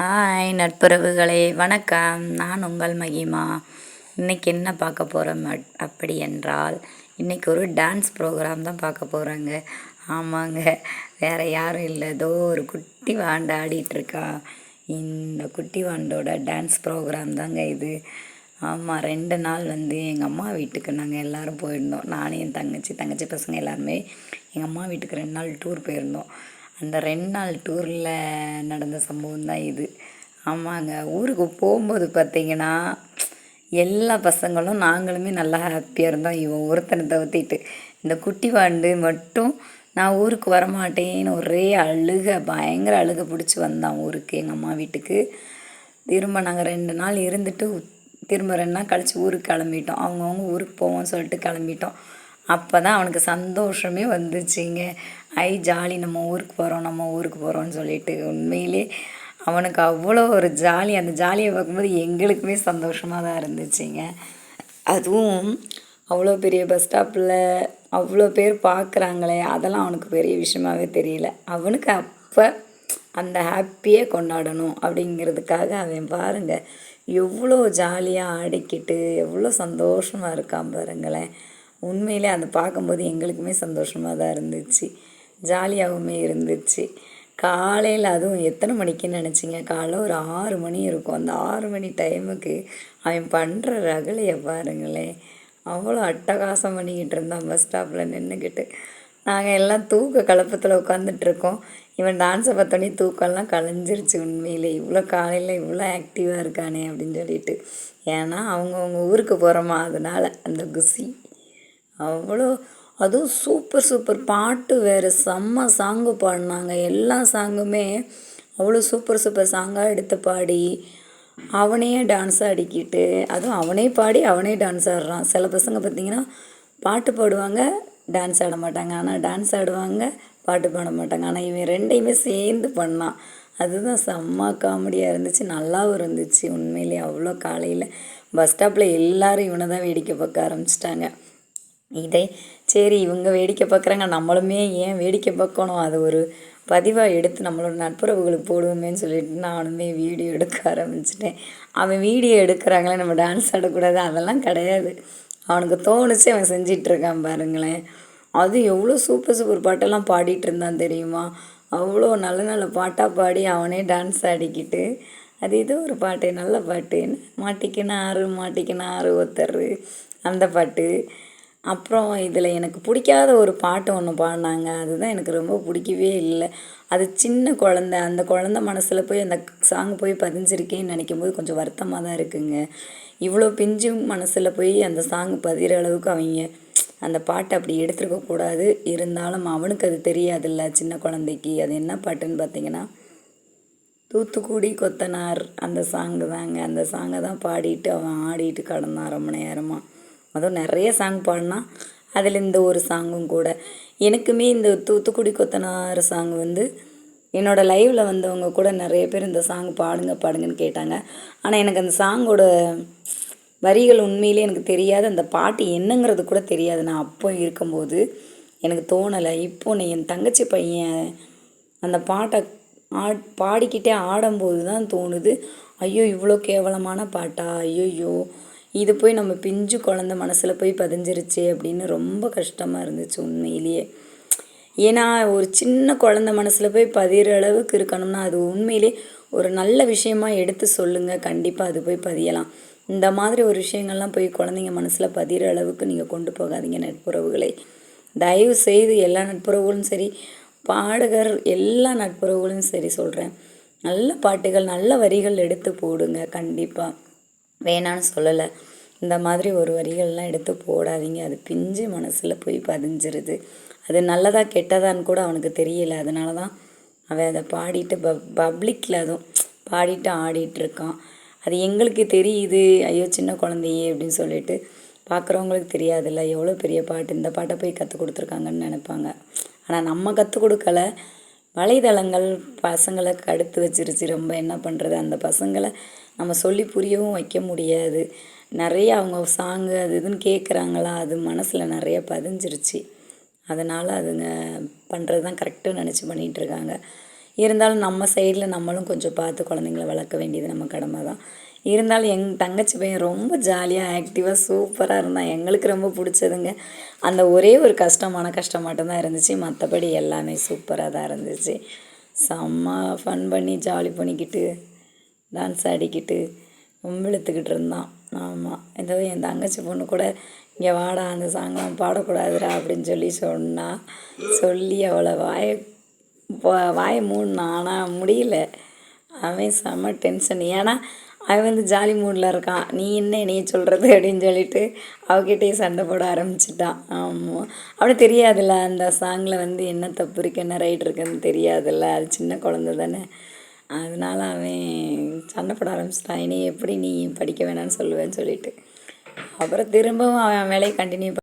Hi நட்புறவுகளே. வணக்கம். நான் உங்கள் மகிமா. இன்றைக்கி என்ன பார்க்க போகிறோம் அப்படி என்றால் இன்றைக்கி ஒரு டான்ஸ் ப்ரோக்ராம் தான் பார்க்க போகிறாங்க ஆமாங்க. வேறு யாரும் இல்லை. ஏதோ ஒரு குட்டி வாண்டு ஆடிட்டுருக்கா இந்த குட்டி வாண்டோட டான்ஸ் ப்ரோக்ராம் தாங்க இது. ஆமாம் ரெண்டு நாள் வந்து எங்கள் அம்மா வீட்டுக்கு நாங்கள் எல்லோரும் போயிருந்தோம். நானும் என் தங்கச்சி தங்கச்சி பசங்க எல்லாருமே எங்கள் அம்மா வீட்டுக்கு ரெண்டு நாள் டூர் போயிருந்தோம். அந்த ரெண்டு நாள் டூரில் நடந்த சம்பவம் தான் இது. ஆமாங்க ஊருக்கு போகும்போது பார்த்தீங்கன்னா எல்லா பசங்களும் நாங்களுமே நல்லா ஹாப்பியாக இருந்தோம். இவன் ஒருத்தனை தவிர்த்திட்டு இந்த குட்டி வாண்டு மட்டும் நான் ஊருக்கு வரமாட்டேன்னு ஒரே அழுக பயங்கர அழுக பிடிச்சி வந்தான் ஊருக்கு எங்கள் அம்மா வீட்டுக்கு. திரும்ப நாங்கள் ரெண்டு நாள் இருந்துட்டு திரும்ப ரெண்டு நாள் கழித்து ஊருக்கு கிளம்பிட்டோம். அவங்கவுங்க ஊருக்கு போவோம்னு சொல்லிட்டு கிளம்பிட்டோம். அப்போ தான் அவனுக்கு சந்தோஷமே வந்துச்சுங்க. ஐ ஜாலி நம்ம ஊருக்கு போகிறோம் நம்ம ஊருக்கு போகிறோம்னு சொல்லிட்டு உண்மையிலே அவனுக்கு அவ்வளோ ஒரு ஜாலி. அந்த ஜாலியை பார்க்கும்போது எங்களுக்குமே சந்தோஷமாக தான் இருந்துச்சுங்க. அதுவும் அவ்வளோ பெரிய பஸ் ஸ்டாப்பில் அவ்வளோ பேர் பார்க்குறாங்களே அதெல்லாம் அவனுக்கு பெரிய விஷயமாவே தெரியல. அவனுக்கு அப்போ அந்த ஹாப்பியே கொண்டாடணும் அப்படிங்கிறதுக்காக அவன் பாருங்கள் எவ்வளோ ஜாலியாக ஆடிக்கிட்டு எவ்வளோ சந்தோஷமாக இருக்கான் பாருங்களேன். உண்மையிலே அதை பார்க்கும்போது எங்களுக்குமே சந்தோஷமாக தான் இருந்துச்சு. ஜாலியாகவுமே இருந்துச்சு. காலையில் அதுவும் எத்தனை மணிக்குன்னு நினச்சிங்க? காலைல ஒரு ஆறு மணி இருக்கும். அந்த ஆறு மணி டைமுக்கு அவன் பண்ணுற ரகலையை பாருங்களேன். அவ்வளோ அட்டகாசம் பண்ணிக்கிட்டு இருந்தான் பஸ் ஸ்டாப்பில் நின்றுக்கிட்டு நாங்கள் எல்லாம் தூக்க கலப்பத்தில் உட்காந்துட்ருக்கோம் இவன் டான்ஸை பார்த்தோன்னே தூக்கம்லாம் கலைஞ்சிருச்சு உண்மையில். இவ்வளோ காலையில் இவ்வளோ ஆக்டிவாக இருக்கானே அப்படின்னு சொல்லிட்டு. ஏன்னா அவங்கவுங்க ஊருக்கு போகிறோமா அதனால் அந்த குசி. அவ்வளோ அதுவும் சூப்பர் சூப்பர் பாட்டு வேறு. செம்ம சாங்கு பாடினாங்க. எல்லா சாங்குமே அவ்வளோ சூப்பர் சூப்பர் சாங்காக எடுத்து பாடி அவனே டான்ஸ் ஆடிக்கிட்டு அதுவும் அவனே பாடி அவனே டான்ஸ் ஆடுறான். சில பசங்க பார்த்திங்கன்னா பாட்டு பாடுவாங்க டான்ஸ் ஆட மாட்டாங்க. ஆனால் டான்ஸ் ஆடுவாங்க பாட்டு பாட மாட்டாங்க. ஆனால் இவன் ரெண்டையுமே சேர்ந்து பண்ணான். அதுதான் செம்ம காமெடியாக இருந்துச்சு. நல்லாவும் இருந்துச்சு. உண்மையிலே அவ்வளோ காலையில் பஸ் ஸ்டாப்பில் எல்லோரும் இவனை தான் வேடிக்கை பார்க்க ஆரம்பிச்சிட்டாங்க. இதே சரி இவங்க வேடிக்கை பார்க்குறாங்க நம்மளுமே ஏன் வேடிக்கை பார்க்கணும்? அது ஒரு பதிவாக எடுத்து நம்மளோட நட்புறவுகளுக்கு போடுவோமேன்னு சொல்லிட்டு நானுமே வீடியோ எடுக்க ஆரம்பிச்சிட்டேன். அவன் வீடியோ எடுக்கிறாங்களே நம்ம டான்ஸ் ஆடக்கூடாது அதெல்லாம் கிடையாது. அவனுக்கு தோணுச்சு அவன் செஞ்சிட்ருக்கான் பாருங்களேன். அது எவ்வளோ சூப்பர் சூப்பர் பாட்டெல்லாம் பாடிட்டு இருந்தான் தெரியுமா? அவ்வளோ நல்ல நல்ல பாட்டாக பாடி அவனே டான்ஸ் ஆடிக்கிட்டு அது இது ஒரு பாட்டு நல்ல பாட்டு மாட்டிக்கினாரு மாட்டிக்கினாரு ஒருத்தர். அந்த பாட்டு. அப்புறம் இதில் எனக்கு பிடிக்காத ஒரு பாட்டு ஒன்று பாடினாங்க. அதுதான் எனக்கு ரொம்ப பிடிக்கவே இல்லை. அது சின்ன குழந்த அந்த குழந்த மனசில் போய் அந்த சாங் போய் பதிஞ்சிருக்கேன்னு நினைக்கும் போது கொஞ்சம் வருத்தமாக தான் இருக்குங்க. இவ்வளோ பிஞ்சு மனசில் போய் அந்த சாங் பதிகிற அளவுக்கு அவங்க அந்த பாட்டை அப்படி எடுத்துருக்கக்கூடாது இருந்தாலும் அவனுக்கு அது தெரியாதுல்ல சின்ன குழந்தைக்கு. அது என்ன பாட்டுன்னு பார்த்தீங்கன்னா தூத்துக்குடி கொத்தனார் அந்த சாங்கு தாங்க. அந்த சாங்கை தான் பாடிட்டு அவன் ஆடிட்டு கடந்தான் ரொம்ப நேரமாக அதுவும் நிறைய சாங் பாடினா அதில் இந்த ஒரு சாங்கும் கூட. எனக்குமே இந்த தூத்துக்குடி கொத்தனார் சாங் வந்து என்னோடய லைவில் வந்தவங்க கூட நிறைய பேர் இந்த சாங் பாடுங்க பாடுங்கன்னு கேட்டாங்க. ஆனால் எனக்கு அந்த சாங்கோட வரிகள் உண்மையிலே எனக்கு தெரியாது. அந்த பாட்டு என்னங்கிறது கூட தெரியாது. நான் அப்போ இருக்கும்போது எனக்கு தோணலை. இப்போ நான் என் தங்கச்சி பையன் அந்த பாட்டை ஆ பாடிக்கிட்டே ஆடும்போது தான் தோணுது. ஐயோ இவ்வளோ கேவலமான பாட்டா? ஐயோ இது போய் நம்ம பிஞ்சு குழந்த மனசில் போய் பதிஞ்சிருச்சு அப்படின்னு ரொம்ப கஷ்டமாக இருந்துச்சு உண்மையிலேயே. ஏன்னா ஒரு சின்ன குழந்த மனசில் போய் பதிகிற அளவுக்கு இருக்கணும்னா அது உண்மையிலே ஒரு நல்ல விஷயமா எடுத்து சொல்லுங்கள் கண்டிப்பாக அது போய் பதியலாம். இந்த மாதிரி ஒரு விஷயங்கள்லாம் போய் குழந்தைங்க மனசில் பதிகிற அளவுக்கு நீங்கள் கொண்டு போகாதீங்க நட்புறவுகளை. தயவு செய்து எல்லா நட்புறவுகளும் சரி பாடகர் எல்லா நட்புறவுகளும் சரி சொல்கிறேன் நல்ல பாட்டுகள் நல்ல வரிகள் எடுத்து போடுங்க. கண்டிப்பாக வேணான்னு சொல்லலை. இந்த மாதிரி ஒரு வரிகள்லாம் எடுத்து போடாதீங்க. அது பிஞ்சு மனசில் போய் பதிஞ்சிருது. அது நல்லதா கெட்டதான்னு கூட அவனுக்கு தெரியல. அதனால தான் அவன் அதை பாடிட்டு பப் பப்ளிக்கில் அதுவும் பாடிட்டு ஆடிட்டுருக்கான். அது எங்களுக்கு தெரியுது. ஐயோ சின்ன குழந்தையே அப்படின்னு சொல்லிட்டு பார்க்குறவங்களுக்கு தெரியாதுல்ல. எவ்வளோ பெரிய பாட்டு. இந்த பாட்டை போய் கற்றுக் கொடுத்துருக்காங்கன்னு நினைப்பாங்க. ஆனால் நம்ம கற்றுக் கொடுக்கல. வலைதளங்கள் பசங்களை கடுத்து வச்சிருச்சு. ரொம்ப என்ன பண்ணுறது அந்த பசங்களை நம்ம சொல்லி புரியவும் வைக்க முடியாது. நிறைய அவங்க சாங்கு அது இதுன்னு கேட்குறாங்களா அது மனசில் நிறைய பதிஞ்சிருச்சு. அதனால் அதுங்க பண்ணுறது தான் கரெக்டாக நினச்சி பண்ணிகிட்ருக்காங்க இருந்தாலும் நம்ம சைடில் நம்மளும் கொஞ்சம் பார்த்து குழந்தைங்கள வளர்க்க வேண்டியது நம்ம கடமை தான். இருந்தாலும் எங் தங்கச்சி பையன் ரொம்ப ஜாலியாக ஆக்டிவாக சூப்பராக இருந்தான். எங்களுக்கு ரொம்ப பிடிச்சதுங்க. அந்த ஒரே ஒரு கஷ்டமான கஷ்டம் மட்டும்தான் இருந்துச்சு. மற்றபடி எல்லாமே சூப்பராக தான் இருந்துச்சு. செம்ம ஃபன் பண்ணி ஜாலி பண்ணிக்கிட்டு டான்ஸ் ஆடிக்கிட்டு கும்பிழுத்துக்கிட்டு இருந்தான். ஆமாம் ஏதோ என் தங்கச்சி பொண்ணு கூட இங்கே வாடா அந்த சாங்லாம் பாடக்கூடாதுடா அப்படின்னு சொல்லி சொன்னா. சொல்லி அவளை வாயை போ- வாயை ஆனால் முடியல. அவன் செம்ம டென்ஷன் ஏன்னா அவன் வந்து ஜாலி மூடில் இருக்கான். நீ என்ன நீ சொல்கிறது அப்படின்னு சொல்லிட்டு அவகிட்டே சண்டை போட ஆரம்பிச்சிட்டான். ஆமாம் அப்படி தெரியாதுல்ல அந்த சாங்கில் வந்து என்ன தப்பு இருக்குது என்ன ரைட் இருக்குன்னு தெரியாதுல்ல. அது சின்ன குழந்த தானே. அதனால அவன் சண்டை போட ஆரம்பிச்சிட்டான். இனி எப்படி நீ படிக்க வேணாம்னு சொல்லுவேன்னு சொல்லிட்டு. அப்புறம் திரும்பவும் அவன் வேலையை கண்டினியூ